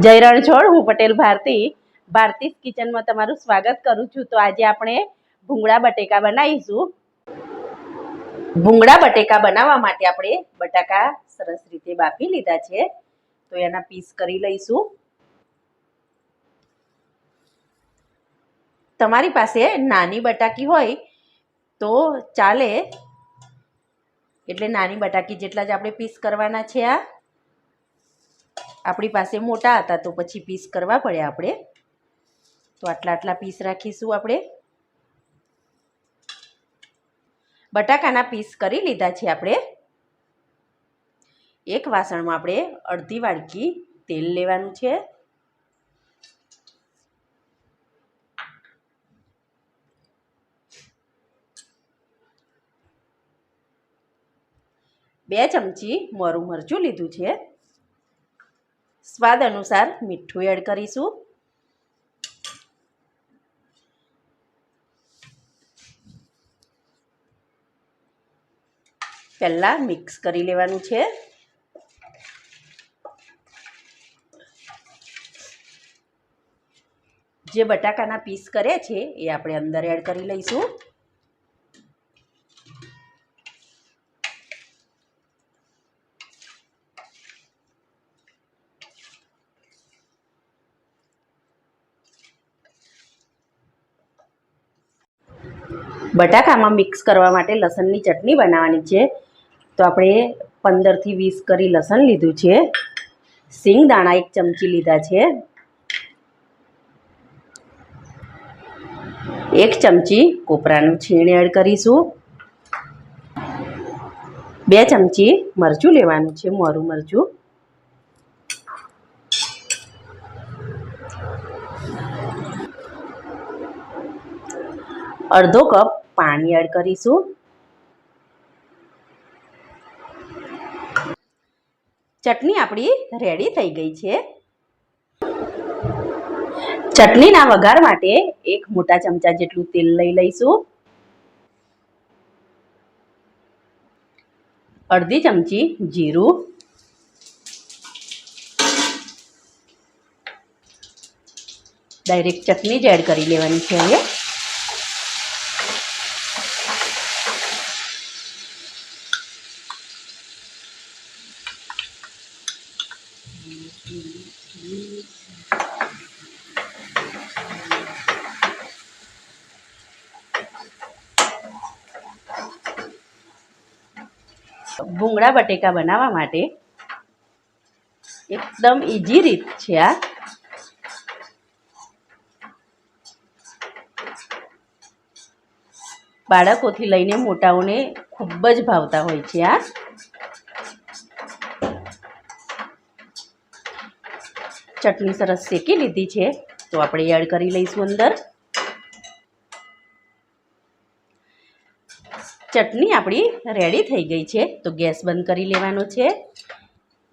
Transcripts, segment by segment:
જય રણછોડ, હું પટેલ ભારતી, ભારતીસ કિચનમાં તમારું સ્વાગત કરું છું. તો આજે આપણે ભૂંગળા બટેકા બનાવીશું. ભૂંગળા બટેકા બનાવવા માટે આપણે બટાકા સરસ રીતે બાફી લીધા છે. તો એના પીસ કરી લઈશું. તમારી પાસે નાની બટાકી હોય તો ચાલે. એટલે નાની બટાકી જેટલા જ આપણે પીસ કરવાના છે આ. આપણી પાસે મોટા હતા તો પછી પીસ કરવા પડે આપણે. તો આટલા આટલા પીસ રાખીશું આપણે. બટાકાના પીસ કરી લીધા છે આપણે. એક વાસણમાં આપણે અડધી વાડકી તેલ લેવાનું છે. બે ચમચી મોરું મરચું લીધું છે. સ્વાદ અનુસાર મીઠું એડ કરીશું. પહેલાં મિક્સ કરી લેવાનું છે. જે બટાકાના પીસ કરે છે એ આપણે અંદર એડ કરી લઈશું. બટાકામાં મિક્સ કરવા માટે લસણની ચટણી બનાવવાની છે. તો આપણે પંદરથી વીસ કરી લસણ લીધું છે. સિંગ દાણા એક ચમચી લીધા છે. એક ચમચી કોપરાનું છીણ એડ કરીશું. બે ચમચી મરચું લેવાનું છે, મોરું મરચું. અડધો કપ પાણી એડ કરીશું. ચટણી આપણી રેડી થઈ ગઈ છે. ચટણીના વઘાર માટે એક મોટા ચમચા જેટલું તેલ લઈ લઈશું. અડધી ચમચી જીરું. ડાયરેક્ટ ચટણી જ એડ કરી લેવાની છે હવે ભૂંગળા બટેકા બનાવવા માટે એકદમ ઇઝી રીત છે આ. બાળકોથી લઈને મોટાઓને ખૂબ જ ભાવતા હોય છે આ. ચટણી સરસ શેકી લીધી છે. તો આપણે એડ કરી લઈશું અંદર. ચટણી આપણી રેડી થઈ ગઈ છે. તો ગેસ બંધ કરી લેવાનો છે.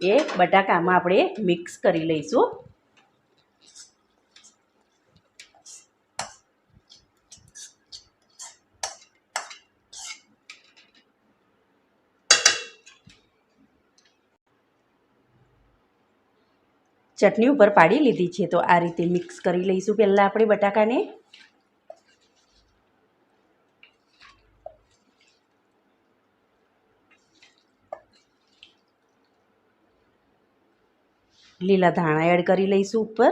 એ બટાકામાં આપણે મિક્સ કરી લઈશું. ચટણી ઉપર પાડી લીધી છે. તો આ રીતે મિક્સ કરી લઈશું પહેલાં આપણે બટાકાને. લીલા ધાણા એડ કરી લઈશું ઉપર.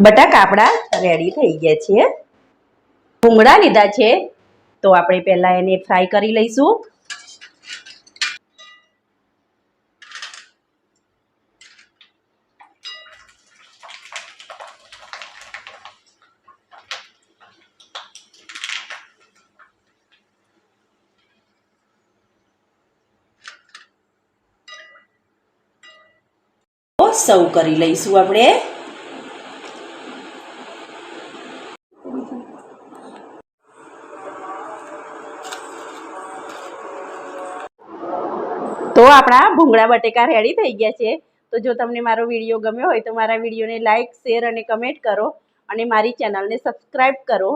બટાકા આપણા રેડી થઈ ગયા છે. ભૂંગળા લીધા છે, તો આપણે પહેલાં એને ફ્રાય કરી લઈશું. સર્વ કરી લઈશું આપણે. તો આપણા ભૂંગળા બટેકા રેડી થઈ ગયા છે. તો જો તમને મારો વીડિયો ગમ્યો હોય તો મારા વિડીયોને લાઇક શેર અને કમેન્ટ કરો અને મારી ચેનલને સબસ્ક્રાઈબ કરો.